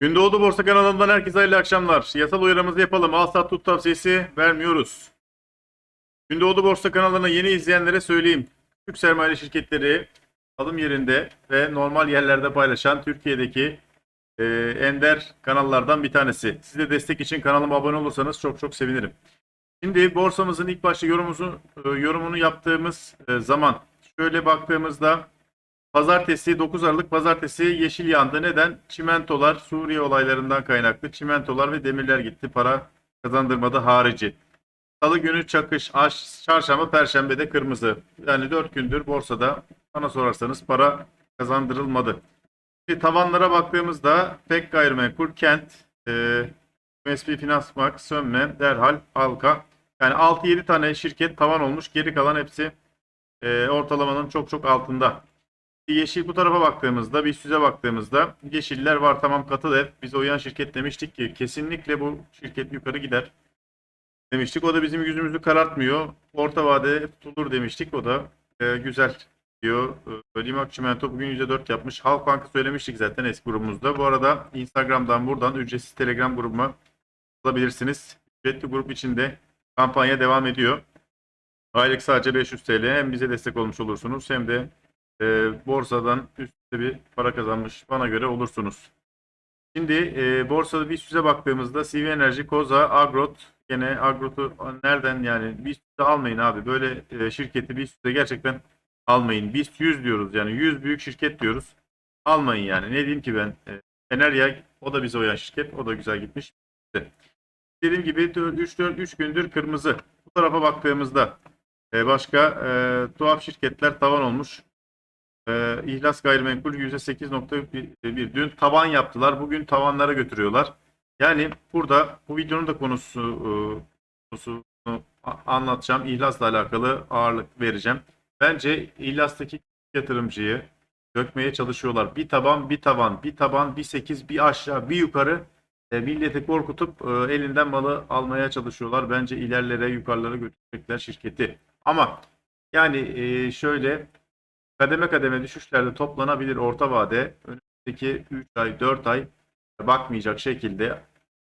Gündoğdu Borsa kanalından herkese hayırlı akşamlar. Yasal uyarımızı yapalım. Al sat tut tavsiyesi vermiyoruz. Gündoğdu Borsa kanalına yeni izleyenlere söyleyeyim. Türk sermaye şirketleri alım yerinde ve normal yerlerde paylaşan Türkiye'deki e, ender kanallardan bir tanesi. Siz de destek için kanalıma abone olursanız çok çok sevinirim. Şimdi borsamızın ilk başta yorumumuzu, e, yorumunu yaptığımız e, zaman şöyle baktığımızda Pazartesi 9 Aralık pazartesi yeşil yandı. Neden? Çimentolar Suriye olaylarından kaynaklı çimentolar ve demirler gitti. Para kazandırmadı harici. Salı günü çakış, aş, çarşamba, perşembe de kırmızı. Yani 4 gündür borsada bana sorarsanız para kazandırılmadı. Şimdi tavanlara baktığımızda pek gayrimenkul, kent, e, MSP Finansbank, Sönme, derhal, halka. Yani 6-7 tane şirket tavan olmuş. Geri kalan hepsi e, ortalamanın çok çok altında. Yeşil bu tarafa baktığımızda, bir süze baktığımızda yeşiller var tamam katı dev. Biz oyan şirket demiştik ki kesinlikle bu şirket yukarı gider demiştik. O da bizim yüzümüzü karartmıyor. Orta vade tutulur demiştik. O da e, güzel diyor. E, Limak Çimento bugün %4 yapmış. Halkbank'ı söylemiştik zaten eski grubumuzda. Bu arada Instagram'dan buradan ücretsiz Telegram grubuma alabilirsiniz. Ücretli grup içinde kampanya devam ediyor. Aylık sadece 500 TL. Hem bize destek olmuş olursunuz hem de e, borsadan üstte bir para kazanmış bana göre olursunuz. Şimdi e, borsada bir süze baktığımızda CV Enerji, Koza, Agrot gene Agrot'u nereden yani bir süze almayın abi. Böyle e, şirketi bir süze gerçekten almayın. Biz 100 diyoruz yani 100 büyük şirket diyoruz. Almayın yani. Ne diyeyim ki ben? E, Enerya o da bize uyan şirket. O da güzel gitmiş. Dediğim gibi 3-4 3 gündür kırmızı. Bu tarafa baktığımızda e, başka e, tuhaf şirketler tavan olmuş. E, İhlas Gayrimenkul %8.1 dün tavan yaptılar. Bugün tavanlara götürüyorlar. Yani burada bu videonun da konusu e, konusunu anlatacağım. İhlasla alakalı ağırlık vereceğim. Bence İhlas'taki yatırımcıyı dökmeye çalışıyorlar. Bir taban, bir tavan, bir taban, bir sekiz, bir aşağı, bir yukarı e, milleti korkutup e, elinden malı almaya çalışıyorlar. Bence ilerlere, yukarılara götürecekler şirketi. Ama yani e, şöyle kademe kademe düşüşlerde toplanabilir orta vade önümüzdeki 3 ay 4 ay bakmayacak şekilde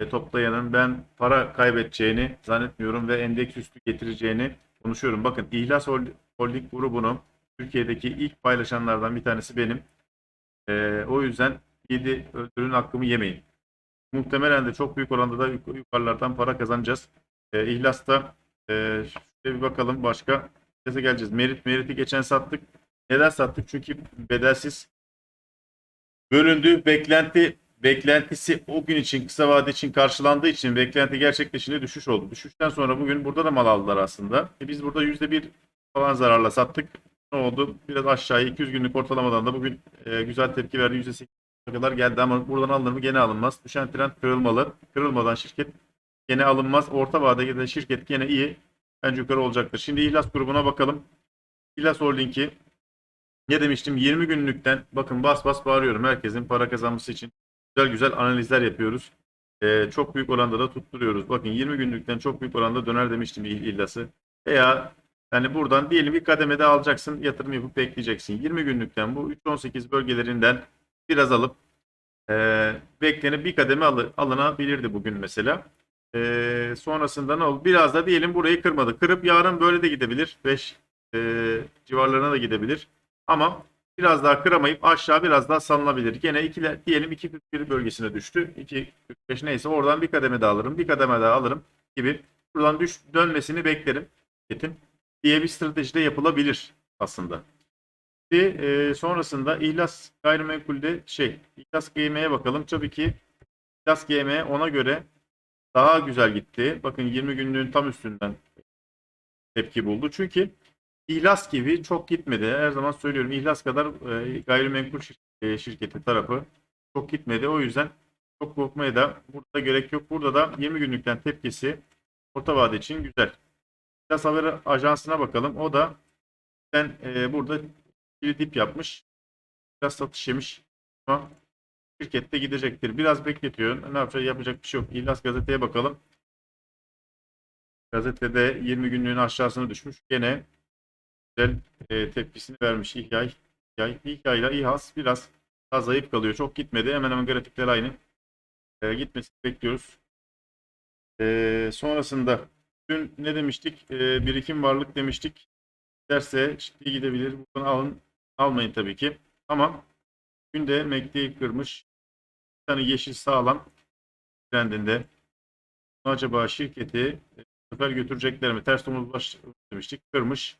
e, toplayanın ben para kaybedeceğini zannetmiyorum ve endeks üstü getireceğini konuşuyorum. Bakın İhlas Hol- Holding grubunu Türkiye'deki ilk paylaşanlardan bir tanesi benim. E, o yüzden 7 ödülün hakkımı yemeyin. Muhtemelen de çok büyük oranda da yuk- yukarılardan para kazanacağız. E, İhlas'ta e, şöyle bir bakalım başka Neyse geleceğiz. Merit Merit'i geçen sattık. Neden sattık? Çünkü bedelsiz bölündü. Beklenti beklentisi o gün için kısa vade için karşılandığı için beklenti gerçekleşince düşüş oldu. Düşüşten sonra bugün burada da mal aldılar aslında. E biz burada %1 falan zararla sattık. Ne oldu? Biraz aşağıya 200 günlük ortalamadan da bugün e, güzel tepki verdi. %8 kadar geldi ama buradan alınır mı? Gene alınmaz. Düşen trend kırılmalı. Kırılmadan şirket gene alınmaz. Orta vadede şirket gene iyi. Bence yukarı olacaktır. Şimdi İhlas grubuna bakalım. İhlas Holding'i ne demiştim? 20 günlükten bakın bas bas bağırıyorum. Herkesin para kazanması için güzel güzel analizler yapıyoruz. Ee, çok büyük oranda da tutturuyoruz. Bakın 20 günlükten çok büyük oranda döner demiştim İl- İhlas'ı. Veya yani buradan diyelim bir kademede alacaksın, yatırım yapıp bekleyeceksin. 20 günlükten bu 3-18 bölgelerinden biraz alıp e, beklenip bir kademe alı- alınabilirdi bugün mesela. E, sonrasında ne oldu? Biraz da diyelim burayı kırmadı. Kırıp yarın böyle de gidebilir. 5 e, civarlarına da gidebilir. Ama biraz daha kıramayıp aşağı biraz daha salınabilir. Gene ikiler, diyelim 2.41 bölgesine düştü. 2.45 neyse oradan bir kademe daha alırım. Bir kademe daha alırım gibi. Buradan düş, dönmesini beklerim. Şirketin diye bir strateji de yapılabilir aslında. Bir, e, sonrasında İhlas gayrimenkulde şey, İhlas GM'ye bakalım. Tabii ki İhlas GM ona göre daha güzel gitti. Bakın 20 günlüğün tam üstünden tepki buldu. Çünkü İhlas gibi çok gitmedi. Her zaman söylüyorum İhlas kadar e, gayrimenkul şir- e, şirketi tarafı çok gitmedi. O yüzden çok korkmaya da burada gerek yok. Burada da 20 günlükten tepkisi orta vade için güzel. İhlas Haber Ajansı'na bakalım. O da ben e, burada bir dip yapmış. Biraz satış yemiş. Ama şirkette gidecektir. Biraz bekletiyor. Ne yapacak? Yapacak bir şey yok. İhlas gazeteye bakalım. Gazetede 20 günlüğün aşağısına düşmüş. Gene güzel e, tepkisini vermiş İHYAY. İHYAY, İHYAY ile İHAS biraz daha zayıf kalıyor. Çok gitmedi. Hemen hemen grafikler aynı. e, gitmesini bekliyoruz. E, sonrasında dün ne demiştik? E, birikim varlık demiştik. Derse ciddi gidebilir. Buradan alın. Almayın tabii ki. Ama günde MACD'yi kırmış. Bir tane yeşil sağlam trendinde. Acaba şirketi e, sefer götürecekler mi? Ters omuz baş demiştik. Kırmış.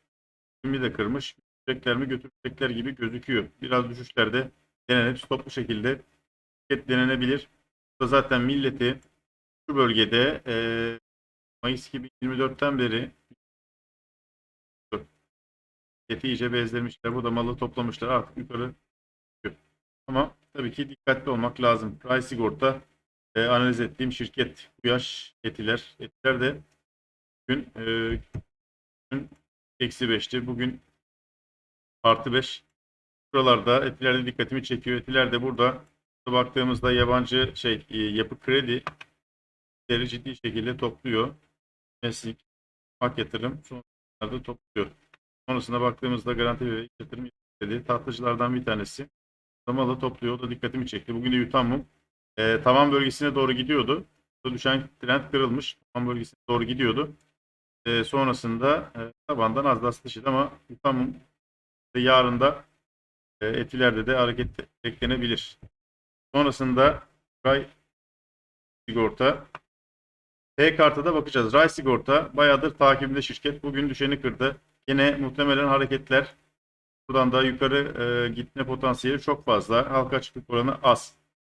Şimdi de kırmış. Götürecekler mi? Götürecekler gibi gözüküyor. Biraz düşüşlerde denenip stoplu şekilde şirket denenebilir. Bu da zaten milleti şu bölgede e, Mayıs 2024'ten beri Eti iyice bezlemişler. Bu da malı toplamışlar. Artık yukarı. Ama tabii ki dikkatli olmak lazım. Ray Sigorta e, analiz ettiğim şirket. Bu yaş etiler. Etiler de bugün, e, bugün eksi 5'ti. Bugün artı 5. Buralarda etilerde dikkatimi çekiyor. Etiler de burada baktığımızda yabancı şey e, yapı kredi ciddi şekilde topluyor. Meslek, hak yatırım sonralarda topluyor. Sonrasında baktığımızda garanti ve yatırım dedi. Tahtacılardan bir tanesi. Malı topluyor. O da dikkatimi çekti. Bugün de Yutamum e, tavan bölgesine doğru gidiyordu. Düşen trend kırılmış. Tavan bölgesine doğru gidiyordu. E, sonrasında e, tabandan az daha sıçradı ama Yutamum yarın da e, etilerde de hareket beklenebilir. Sonrasında Ray sigorta T karta da bakacağız. Ray sigorta bayağıdır takibinde şirket. Bugün düşeni kırdı. Yine muhtemelen hareketler buradan da yukarı e, gitme potansiyeli çok fazla. Halka açıklık oranı az.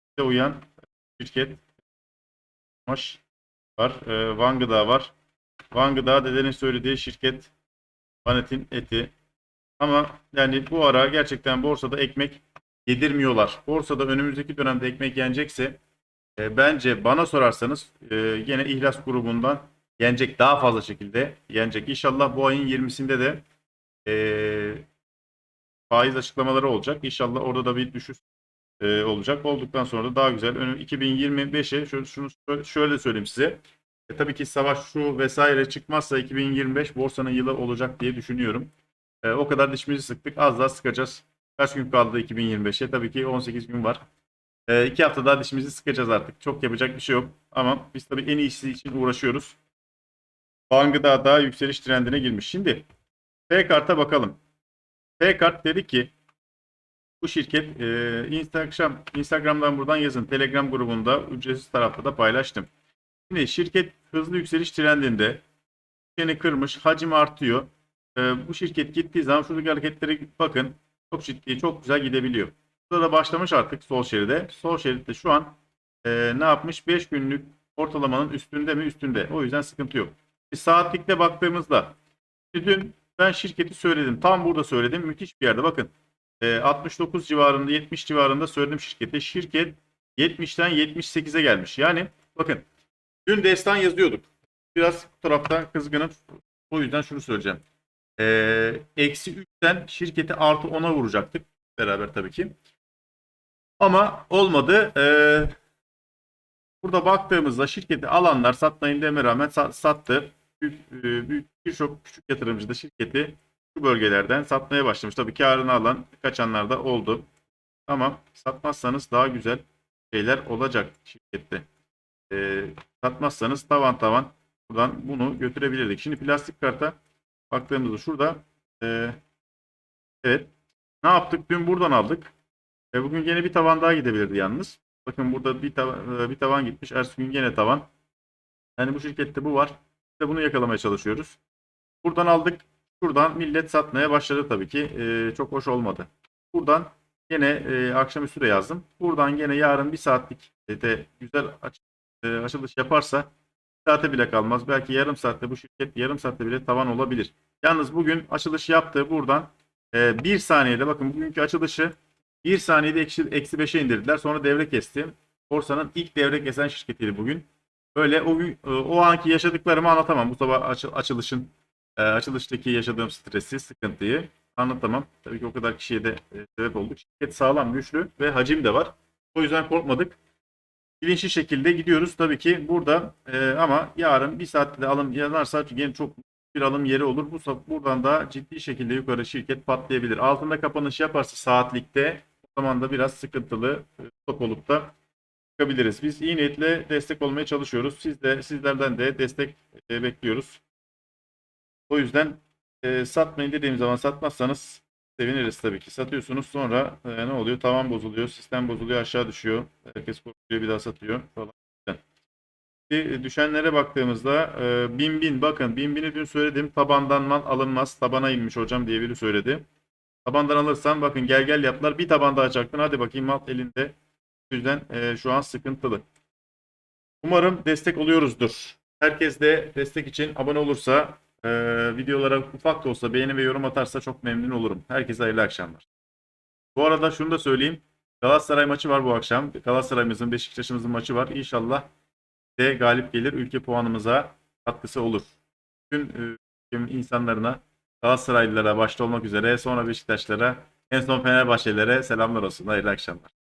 İşte uyan şirket Maş var. E, Van Gıda var. Van Gıda dedenin söylediği şirket Vanet'in eti. Ama yani bu ara gerçekten borsada ekmek yedirmiyorlar. Borsada önümüzdeki dönemde ekmek yenecekse e, bence bana sorarsanız e, yine ihlas grubundan yenecek daha fazla şekilde yenecek. İnşallah bu ayın 20'sinde de e, faiz açıklamaları olacak. İnşallah orada da bir düşüş e, olacak. Olduktan sonra da daha güzel. Önü 2025'e şöyle, şunu şöyle söyleyeyim size. E, tabii ki savaş şu vesaire çıkmazsa 2025 borsanın yılı olacak diye düşünüyorum. E, o kadar dişimizi sıktık. Az daha sıkacağız. Kaç gün kaldı 2025'e? Tabii ki 18 gün var. E, iki hafta daha dişimizi sıkacağız artık. Çok yapacak bir şey yok. Ama biz tabii en iyisi için uğraşıyoruz. Bangıda da yükseliş trendine girmiş. Şimdi P karta bakalım. P kart dedi ki bu şirket e, Instagram Instagram'dan buradan yazın. Telegram grubunda ücretsiz tarafta da paylaştım. Şimdi şirket hızlı yükseliş trendinde seni kırmış, hacim artıyor. E, bu şirket gittiği zaman şuradaki hareketlere bakın. Çok ciddi, çok güzel gidebiliyor. Burada da başlamış artık sol şeride. Sol şeritte şu an e, ne yapmış? 5 günlük ortalamanın üstünde mi? Üstünde. O yüzden sıkıntı yok. Bir saatlikte baktığımızda dün ben şirketi söyledim. Tam burada söyledim. Müthiş bir yerde. Bakın e, 69 civarında 70 civarında söyledim şirkete. Şirket 70'ten 78'e gelmiş. Yani bakın dün destan yazıyorduk. Biraz bu tarafta kızgınım. O yüzden şunu söyleyeceğim. E, Eksi 3'ten şirketi artı 10'a vuracaktık. Beraber tabii ki. Ama olmadı. Ee, burada baktığımızda şirketi alanlar satmayın deme rağmen sa- sattı. E, birçok küçük yatırımcı da şirketi şu bölgelerden satmaya başlamış. Tabii karını alan kaçanlar da oldu. Ama satmazsanız daha güzel şeyler olacak şirkette. Ee, satmazsanız tavan tavan buradan bunu götürebilirdik. Şimdi plastik karta baktığımızda şurada e, evet ne yaptık? Dün buradan aldık. E, bugün yine bir tavan daha gidebilirdi yalnız. Bakın burada bir, tavan, bir tavan gitmiş. Ertesi gün yine tavan. Yani bu şirkette bu var. İşte bunu yakalamaya çalışıyoruz. Buradan aldık. Şuradan millet satmaya başladı tabii ki. E, çok hoş olmadı. Buradan yine e, akşamüstü de yazdım. Buradan yine yarın bir saatlik de güzel aç, e, açılış yaparsa saate bile kalmaz. Belki yarım saatte bu şirket yarım saatte bile tavan olabilir. Yalnız bugün açılış yaptı. Buradan e, bir saniyede bakın bugünkü açılışı bir saniyede eksi, eksi 5'e indirdiler. Sonra devre kesti. Borsanın ilk devre kesen şirketiydi bugün. Böyle o, gün- o anki yaşadıklarımı anlatamam. Bu sabah açı- açılışın e, açılıştaki yaşadığım stresi, sıkıntıyı anlatamam. Tabii ki o kadar kişiye de e, sebep olduk. Şirket sağlam, güçlü ve hacim de var. O yüzden korkmadık. Bilinçli şekilde gidiyoruz. Tabii ki burada e, ama yarın bir saatte de alım yanarsa yine çok bir alım yeri olur. Bu buradan da ciddi şekilde yukarı şirket patlayabilir. Altında kapanış yaparsa saatlikte o zaman da biraz sıkıntılı e, stop olup da çıkabiliriz. Biz iyi niyetle destek olmaya çalışıyoruz. Siz de sizlerden de destek e, bekliyoruz. O yüzden e, satmayın dediğim zaman satmazsanız seviniriz tabii ki. Satıyorsunuz sonra e, ne oluyor? Tavan bozuluyor, sistem bozuluyor, aşağı düşüyor. Herkes korkuyor bir daha satıyor falan. E, Düşenlere baktığımızda e, bin bin bakın bin bini dün söyledim tabandan mal alınmaz tabana inmiş hocam diye biri söyledi. Tabandan alırsan bakın gel gel yaptılar bir taban daha çaktın hadi bakayım mal elinde. O yüzden e, şu an sıkıntılı. Umarım destek oluyoruzdur. Herkes de destek için abone olursa e, videolara ufak da olsa beğeni ve yorum atarsa çok memnun olurum. Herkese hayırlı akşamlar. Bu arada şunu da söyleyeyim. Galatasaray maçı var bu akşam. Galatasaray'ımızın Beşiktaş'ımızın maçı var. İnşallah de galip gelir. Ülke puanımıza katkısı olur. Tüm e, ülkemin insanlarına Galatasaraylılara başta olmak üzere sonra Beşiktaşlara en son Fenerbahçelilere selamlar olsun. Hayırlı akşamlar.